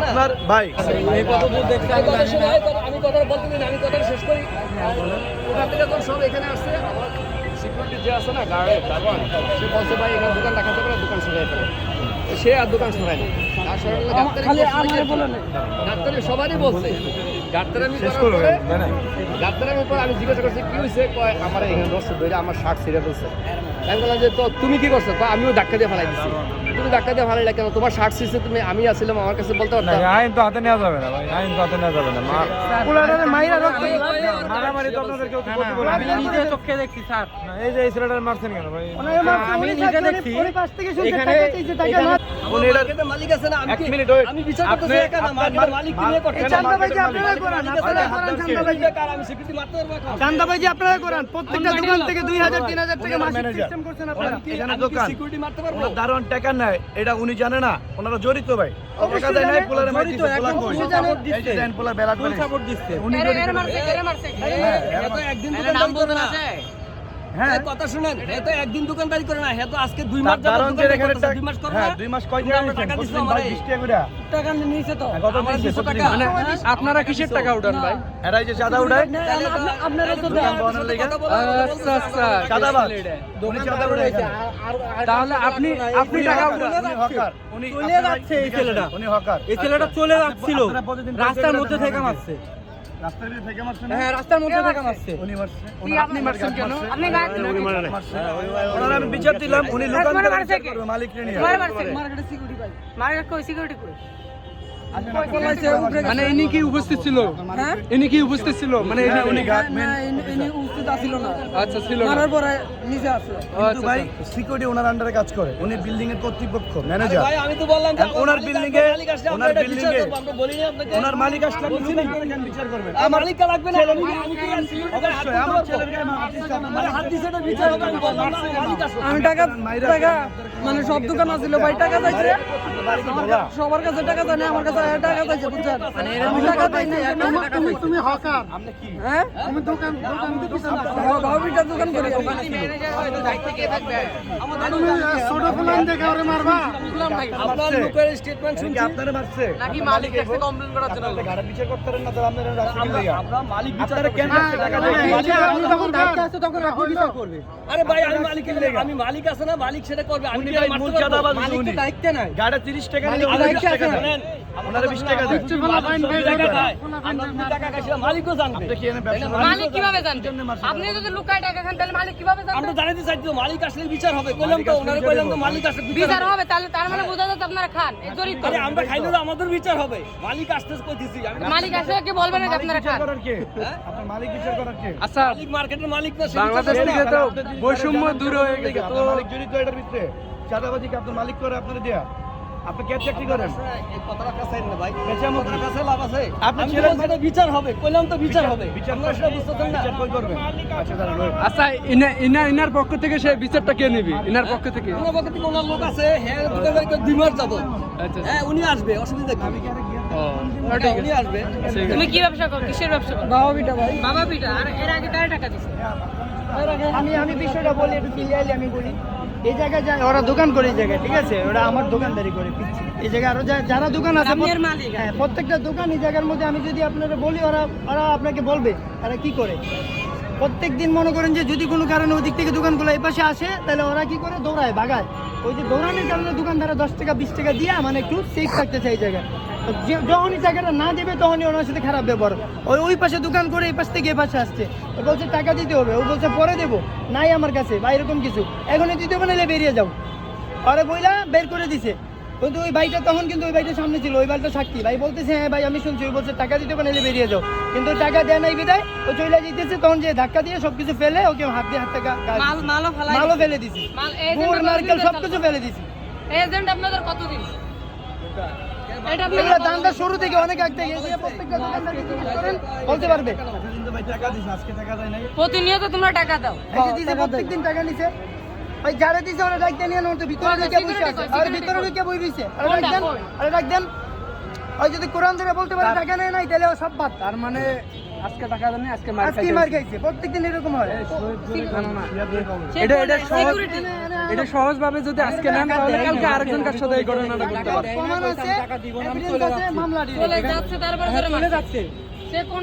আপনার ভাই। আমি কথা বলতে আমি শেষ করি। ওখান থেকে তো সব এখানে আসছে সিকিউরিটি যে আছে না গার্ডের সে বলছে ভাই এখানে দোকান দেখাতে পারে দোকান সরাই ফেলে। সে আর দোকান সরায়নি আর সরালে ডাক্তারি খালি বলছে আমার যে- বলে না। ডাক্তারি সবারই বলছে। ডাক্তার আমি জিজ্ঞাসা করছি কি হয়েছে কয় আমার এখানে রস ধরে আমার শার্ট ছিঁড়ে ফেলছে। আমি বললাম যে তো তুমি কি করছ? আমিও ধাক্কা দিয়ে ফেলাই দিচ্ছি তুমি ধাক্কা দিয়ে ভালো লাগে না। তোমার শার্ট ছিঁড়ছে তুমি আমি আসলাম আমার কাছে বলতে পারতাম। আইন তো হাতে নেওয়া যাবে না ভাই আইন তো হাতে নেওয়া যাবে না। মা- পোলাটারে মাইরা রক্ত মারামারি তো আপনাদের কেউ করতে বলে আমি নিজে চোখে দেখছি স্যার। এই যে এই ছেলেটার মারছেন কেন ভাই? আমি নিজে দেখছি। এখানে আপনার নিয়ে এটা করেন, প্রত্যেকটা দোকান থেকে দুই হাজার তিন হাজার টাকা টাকা নেয় উনি জানে না। ওনারা জড়িত ভাই। একদিন। হ্যাঁ। কথা শুনেন, এ তো একদিন দোকানদারি করে না, এ তো আজকে দুই মাস যাবত দোকানদারি এখানে দুই মাস করে হ্যাঁ, না? দুই মাস কয় তুমি আমরা টাকা প্রতিদিন আমারে। 20 টাকা করে। টাকা নিয়েছে তো। কত আমার দিচ্ছে 200 প্রতিদিন? টাকা। মানে আপনারা কিসের টাকা উঠান ভাই? যে উঠায়? তাহলে আপনারা তো লেগে? আচ্ছা আচ্ছা। আপনি আপনি টাকা উঠান। উনি হকার। উনি চলে যাচ্ছে এই ছেলেটা। উনি হকার। এই ছেলেটা চলে যাচ্ছিল রাস্তার মধ্যে থেকে মারছে হ্যাঁ রাস্তার মধ্যে থেকে মারছে উনি মারছে। আপনি মারছেন কেন? আপনি। ওনার আমি বিচার দিলাম উনি কে? মালিক নিয়ে মারছে মার্কেটে সিকিউরিটি পাই মার্কেট কই সিকিউরিটি কই মানে ইনি কি উপস্থিত ছিল? হ্যাঁ? ইনি কি উপস্থিত ছিল? মানে ইনি- উনি ইনি উপস্থিত আছিল না। আচ্ছা ছিল না। মারার পরে নিচে আছে। কিন্তু আচ্ছা, ভাই আচ্ছা। সিকিউরিটি ওনার আন্ডারে কাজ করে। উনি বিল্ডিং এর কর্তৃপক্ষ ম্যানেজার ভাই, আমি তো বললাম যে ওনার মালিক আসবে, এ- ওনার building এ- আমরা বলিনি আপনাকে। ওনার মালিক আসলে আপনি কেন বিচার করবেন? আর মালিককে লাগবে না, আমি- কি অবশ্যই আমার ছেলের গায়ে আরে হাত দিছে এটা বিচার হবে, আমি বললাম না, মালিক। আমি টাকা টাকা মানে সব দোকান আছিল ভাই টাকা চাইছে? সবার কাছে টাকা চাই না আমার কাছে টাকা চাইছে বুঝছেন? আমি টাকা চাই না তুমি তুমি হকার। হ্যাঁ? তুমি দোকান দোকান ভাবিটা দোকান করি তুমি ছোট ফুলান দেখে ওরে মারবা। আপনার লোকের statement শুনছি। আপনারে মারছে। নাকি মালিক এসে কমপ্লেইন করার জন্য গাড়ি বিচার করতে পারেন না আপনারা রাস্তা আমরা- দিয়ে আমরা মালিক বিচার কেন টাকা আমি যখন দায়িত্বে আছে তখন আপনি বিচার করবে। আরে ভাই আমি মালিকের লেগে আমি মালিক আছে না মালিক সেটা করবে। আমি মালিক উনি। নাই। গাড়ি 30 টাকা নিলে মালিক ওনারা 20 টাকা আছে, দেন। শোনেন, ওনারা 20 টাকা দেন। মালিক সব টাকা খায়। আমরা যদি টাকা খাই সেটা মালিকও জানবে। আপনি কি এনে ব্যবসা মালিক কীভাবে জানবে? আপনি যদি লুকায় টাকা খান তাহলে মালিক কীভাবে আমরা জানাতে চাইছি মালিক আসলে বিচার হবে। কইলাম তো ওনারে কইলাম তো মালিক আসলে বিচার হবে। তাহলে তার মানে বোঝা যাচ্ছে আপনারা খান এই জড়িত। আরে আমরা খাইলে তো আমাদের বিচার হবে। মালিক আসতে মালিক আসলে কি বলবে না যে মালিক আপনারা খান? আপনার মালিক বিচার করার কে? আচ্ছা মালিক মার্কেটের মালিক না বাংলাদেশ থেকে তো বৈষম্য দূর হয়ে গেছে। তো মালিক জড়িত এটার ভিতরে। চাঁদাবাজি কি আপনার মালিক করে আপনারা দেয়া। আপনি কে চাকরি করেন? কথাটা কাছেন না ভাই। কথাটা কাছে লাভ আছে। আপনি আমি ছিলেন বলছি বিচার হবে কইলাম তো বিচার হবে। বিচার সেটা বুঝতেছেন না বিচার কই করবেন। আচ্ছা দাঁড়ান wait। আচ্ছা ইনা ইনা ইনার পক্ষ থেকে সে বিচারটা কে নিবি? ইনার পক্ষ থেকে? ওনার পক্ষে থেকে ওনার লোক আছে হ্যাঁ দোকানদারি করে দুই মাস যাব। আচ্ছা হ্যাঁ উনি আসবে অসুবিধা কি? হ্যাঁ, উনি আসবে। তুমি কি ব্যবসা করো? কিসের ব্যবসা করো? বাবা বিটা ভাই। বাবা পিটা আর এর আগে কারে টাকা দিছে? আমি আমি বিষয়টা বলি একটু ক্লিয়ারলি আমি বলি। এই জায়গায় যা ওরা দোকান করে এই জায়গায় ঠিক আছে? ওরা আমার দোকানদারি করে পিচ্ছি। এই জায়গায় আরও যারা দোকান আছে। হ্যাঁ প্রত্যেকটা দোকান এই জায়গার মধ্যে আমি যদি আপনারা বলি ওরা ওরা আপনাকে বলবে তারা কি করে? প্রত্যেক দিন মনে করেন যে যদি কোনো কারণে ওই দিক থেকে দোকানগুলো এই পাশে আসে তাহলে ওরা কি করে? দৌড়ায় বাগায়। ওই যে দৌড়ানোর কারণে দোকানদারা দশ টাকা বিশ টাকা দিয়ে মানে একটু সেফ থাকতে চাই এই জায়গায়। যখনই টাকাটা না দেবে তখনই ওনার সাথে খারাপ ব্যবহার ওই ওই পাশে দোকান করে এই পাশ থেকে এই পাশে আসছে। ও বলছে টাকা দিতে হবে। ও বলছে পরে দেবো। নাই আমার কাছে বা এরকম কিছু। এখনই দিতে হবে নাহলে বেরিয়ে যাও। আরে বইলা বের করে দিছে। কিন্তু ওই ভাইটা তখন কিন্তু ওই ভাইটা সামনে ছিল ওই ভাইটা সাক্ষী। ভাই বলতেছে হ্যাঁ ভাই আমি শুনছি। ওই বলছে টাকা দিতে নাহলে বেরিয়ে যাও। কিন্তু টাকা দেয় নাই বিদায় ও চলে যেতেছে তখন যে ধাক্কা দিয়ে সবকিছু ফেলে ওকে হাত দিয়ে হাত টাকা মাল মালও ফেলে দিছি। নারকেল সবকিছু ফেলে দিছি। এজেন্ট আপনাদের কতদিন? এগুলো আপনারা শুরু থেকে অনেক আগ থেকে প্রত্যেকটা দোকানদারকে জিজ্ঞেস করেন বলতে পারবে। টাকা দিছে আজকে টাকা দেয় নাই প্রতিনিয়ত তোমরা টাকা দাও। এই যে দিছে প্রত্যেকদিন টাকা নিছে। ভাই যারা দিছে ওরা ডাক দেন না তো ভিতরে ঢুকে বসে আছে। আর ভিতরে ঢুকে বই রইছে। আরে ডাক দেন কই? ডাক দেন। ওই যদি কোরআন ধরে বলতে পারে টাকা নেয় নাই তাহলে ও সব বাদ। তার মানে আজকে টাকা দেন আজকে মার আজকে মার খাইছে প্রত্যেকদিন এরকম হয়। এটা এটা সহজ এটা সহজ ভাবে যদি আজকে নেন তাহলে কালকে আরেকজন কার সাথে এই ঘটনাটা করতে পারে প্রমাণ আছে মামলা চলে যাচ্ছে তারপরে ধরে যাচ্ছে। সে কোন